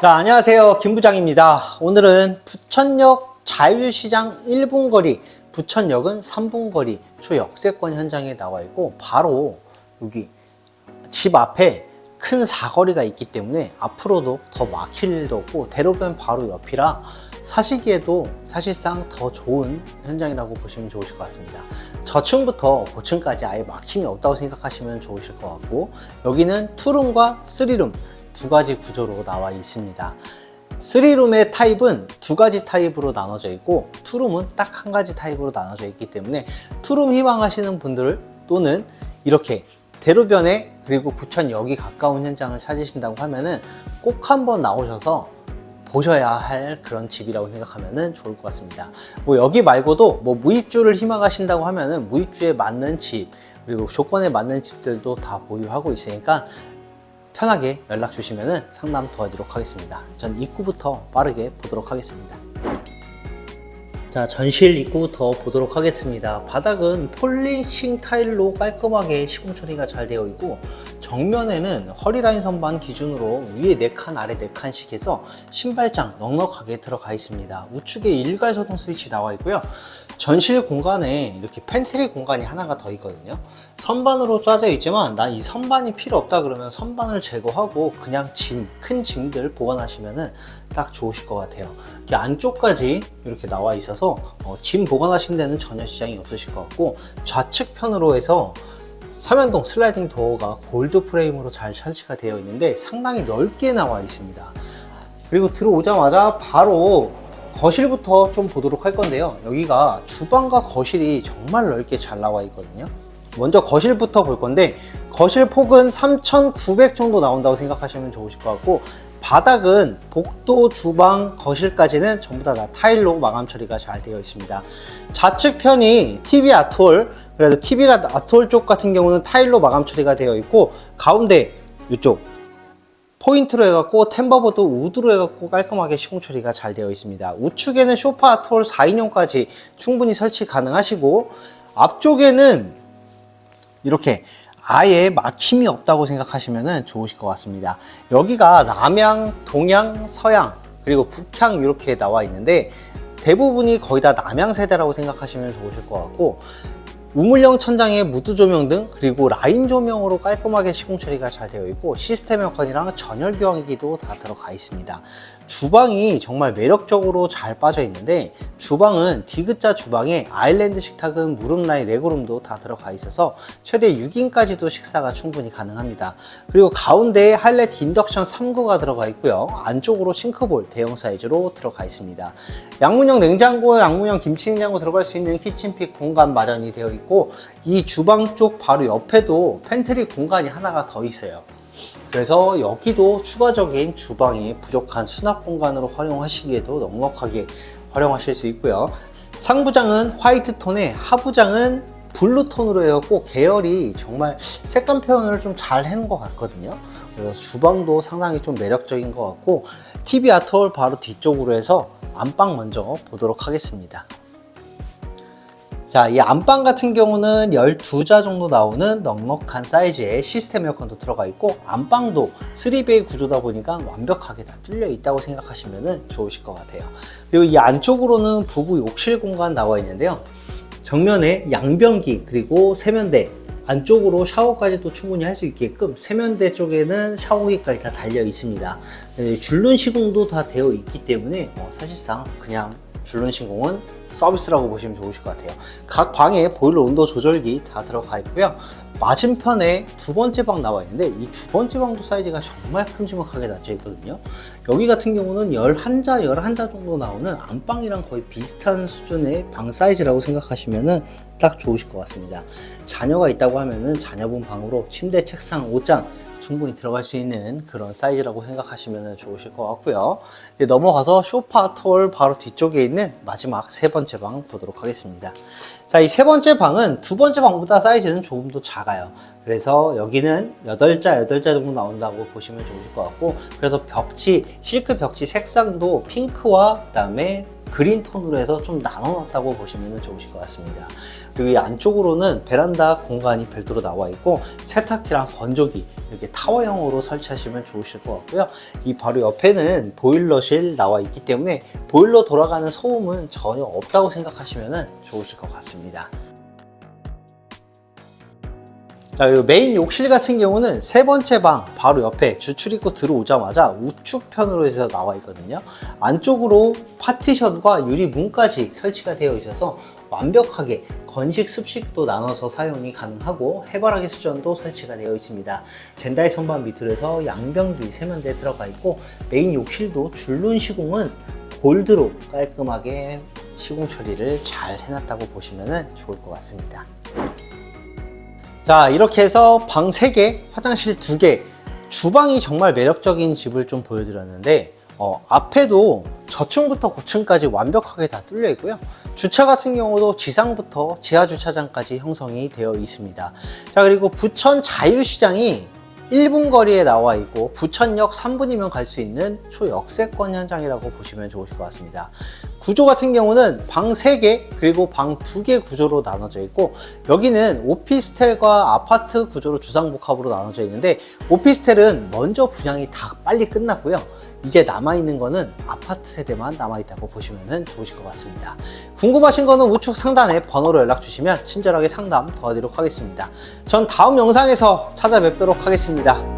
자, 안녕하세요. 김 부장입니다. 오늘은 부천역 자율시장 1분 거리, 부천역은 3분 거리 초역세권 현장에 나와 있고, 바로 여기 집 앞에 큰 사거리가 있기 때문에 앞으로도 더 막힐 일도 없고, 대로변 바로 옆이라 사시기에도 사실상 더 좋은 현장이라고 보시면 좋으실 것 같습니다. 저층부터 고층까지 아예 막힘이 없다고 생각하시면 좋으실 것 같고, 여기는 투룸과 쓰리룸 두 가지 구조로 나와 있습니다. 3룸의 타입은 두 가지 타입으로 나눠져 있고 투룸은 딱 한 가지 타입으로 나눠져 있기 때문에 투룸 희망하시는 분들 또는 이렇게 대로변에 그리고 부천역이 가까운 현장을 찾으신다고 하면은 꼭 한번 나오셔서 보셔야 할 그런 집이라고 생각하면 좋을 것 같습니다. 뭐 여기 말고도 뭐 무입주를 희망하신다고 하면은 무입주에 맞는 집 그리고 조건에 맞는 집들도 다 보유하고 있으니까 편하게 연락 주시면 상담 도와드리도록 하겠습니다. 전 입구부터 빠르게 보도록 하겠습니다. 자, 전실 입구부터 보도록 하겠습니다. 바닥은 폴리싱 타일로 깔끔하게 시공 처리가 잘 되어 있고 정면에는 허리라인 선반 기준으로 위에 4칸 아래 4칸씩 해서 신발장 넉넉하게 들어가 있습니다. 우측에 일괄 소동 스위치 나와 있고요. 전실 공간에 이렇게 팬트리 공간이 하나가 더 있거든요. 선반으로 짜져 있지만 난 이 선반이 필요 없다 그러면 선반을 제거하고 그냥 짐, 큰 짐들 보관하시면 딱 좋으실 것 같아요. 이렇게 안쪽까지 이렇게 나와 있어서 어, 짐 보관하신 데는 전혀 지장이 없으실 것 같고 좌측편으로 해서 서면동 슬라이딩 도어가 골드 프레임으로 잘 설치가 되어 있는데 상당히 넓게 나와 있습니다. 그리고 들어오자마자 바로 거실부터 좀 보도록 할 건데요. 여기가 주방과 거실이 정말 넓게 잘 나와 있거든요. 먼저 거실부터 볼 건데 거실 폭은 3,900 정도 나온다고 생각하시면 좋으실 것 같고 바닥은 복도, 주방, 거실까지는 전부 다 타일로 마감 처리가 잘 되어 있습니다. 좌측 편이 TV 아트홀 그래도 TV가 아트홀 쪽 같은 경우는 타일로 마감 처리가 되어 있고 가운데 이쪽 포인트로 해갖고 템버보드 우드로 해갖고 깔끔하게 시공 처리가 잘 되어 있습니다. 우측에는 쇼파 아트홀 4인용까지 충분히 설치 가능하시고 앞쪽에는 이렇게 아예 막힘이 없다고 생각하시면 좋으실 것 같습니다. 여기가 남향, 동향, 서향, 그리고 북향 이렇게 나와 있는데 대부분이 거의 다 남향 세대라고 생각하시면 좋으실 것 같고 우물형 천장에 무드 조명 등 그리고 라인 조명으로 깔끔하게 시공 처리가 잘 되어 있고 시스템 에어컨이랑 전열 교환기도 다 들어가 있습니다. 주방이 정말 매력적으로 잘 빠져 있는데 주방은 디귿자 주방에 아일랜드 식탁은 무릎 라인 레고룸도 다 들어가 있어서 최대 6인까지도 식사가 충분히 가능합니다. 그리고 가운데에 하이라이트 인덕션 3구가 들어가 있고요. 안쪽으로 싱크볼 대형 사이즈로 들어가 있습니다. 양문형 냉장고, 양문형 김치 냉장고 들어갈 수 있는 키친픽 공간 마련이 되어 있고 이 주방 쪽 바로 옆에도 팬트리 공간이 하나가 더 있어요. 그래서 여기도 추가적인 주방이 부족한 수납 공간으로 활용하시기에도 넉넉하게 활용하실 수 있고요. 상부장은 화이트 톤에 하부장은 블루 톤으로 해갖고 계열이 정말 색감 표현을 좀 잘 해놓은 것 같거든요. 그래서 주방도 상당히 좀 매력적인 것 같고 TV 아트홀 바로 뒤쪽으로 해서 안방 먼저 보도록 하겠습니다. 자, 이 안방 같은 경우는 12자 정도 나오는 넉넉한 사이즈의 시스템 에어컨도 들어가 있고 안방도 3베이 구조다 보니까 완벽하게 다 뚫려 있다고 생각하시면 좋으실 것 같아요. 그리고 이 안쪽으로는 부부 욕실 공간 나와 있는데요. 정면에 양변기 그리고 세면대 안쪽으로 샤워까지도 충분히 할 수 있게끔 세면대 쪽에는 샤워기까지 다 달려 있습니다. 네, 줄눈 시공도 다 되어 있기 때문에 어, 사실상 그냥 줄눈 시공은 서비스라고 보시면 좋으실 것 같아요. 각 방에 보일러 온도 조절기 다 들어가 있고요. 맞은편에 두 번째 방 나와 있는데 이 두 번째 방도 사이즈가 정말 큼지막하게 낮춰 있거든요. 여기 같은 경우는 11자, 11자 정도 나오는 안방이랑 거의 비슷한 수준의 방 사이즈라고 생각하시면 딱 좋으실 것 같습니다. 자녀가 있다고 하면은 자녀분 방으로 침대, 책상, 옷장 충분히 들어갈 수 있는 그런 사이즈라고 생각하시면 좋으실 것 같고요. 넘어가서 쇼파 톨 바로 뒤쪽에 있는 마지막 세 번째 방 보도록 하겠습니다. 자, 이 세 번째 방은 두 번째 방보다 사이즈는 조금 더 작아요. 그래서 여기는 8자, 8자 정도 나온다고 보시면 좋으실 것 같고, 그래서 벽지, 실크 벽지 색상도 핑크와 그 다음에 그린 톤으로 해서 좀 나눠놨다고 보시면 좋으실 것 같습니다. 그리고 이 안쪽으로는 베란다 공간이 별도로 나와 있고, 세탁기랑 건조기, 이렇게 타워형으로 설치하시면 좋으실 것 같고요. 이 바로 옆에는 보일러실 나와 있기 때문에 보일러 돌아가는 소음은 전혀 없다고 생각하시면 좋으실 것 같습니다. 자, 메인 욕실 같은 경우는 세 번째 방 바로 옆에 주출입구 들어오자마자 우측편으로 해서 나와 있거든요. 안쪽으로 파티션과 유리 문까지 설치가 되어 있어서 완벽하게 건식 습식도 나눠서 사용이 가능하고 해바라기 수전도 설치가 되어 있습니다. 젠다이 선반 밑으로 해서 양변기 세면대 들어가 있고 메인 욕실도 줄눈 시공은 골드로 깔끔하게 시공 처리를 잘 해놨다고 보시면 좋을 것 같습니다. 자, 이렇게 해서 방 3개, 화장실 2개, 주방이 정말 매력적인 집을 좀 보여드렸는데, 어, 앞에도 저층부터 고층까지 완벽하게 다 뚫려 있고요. 주차 같은 경우도 지상부터 지하 주차장까지 형성이 되어 있습니다. 자, 그리고 부천 자유시장이 1분 거리에 나와 있고 부천역 3분이면 갈 수 있는 초역세권 현장이라고 보시면 좋으실 것 같습니다. 구조 같은 경우는 방 3개 그리고 방 2개 구조로 나눠져 있고 여기는 오피스텔과 아파트 구조로 주상복합으로 나눠져 있는데 오피스텔은 먼저 분양이 다 빨리 끝났고요. 이제 남아있는 거는 아파트 세대만 남아있다고 보시면 좋으실 것 같습니다. 궁금하신 거는 우측 상단에 번호로 연락 주시면 친절하게 상담 도와드리도록 하겠습니다. 전 다음 영상에서 찾아뵙도록 하겠습니다.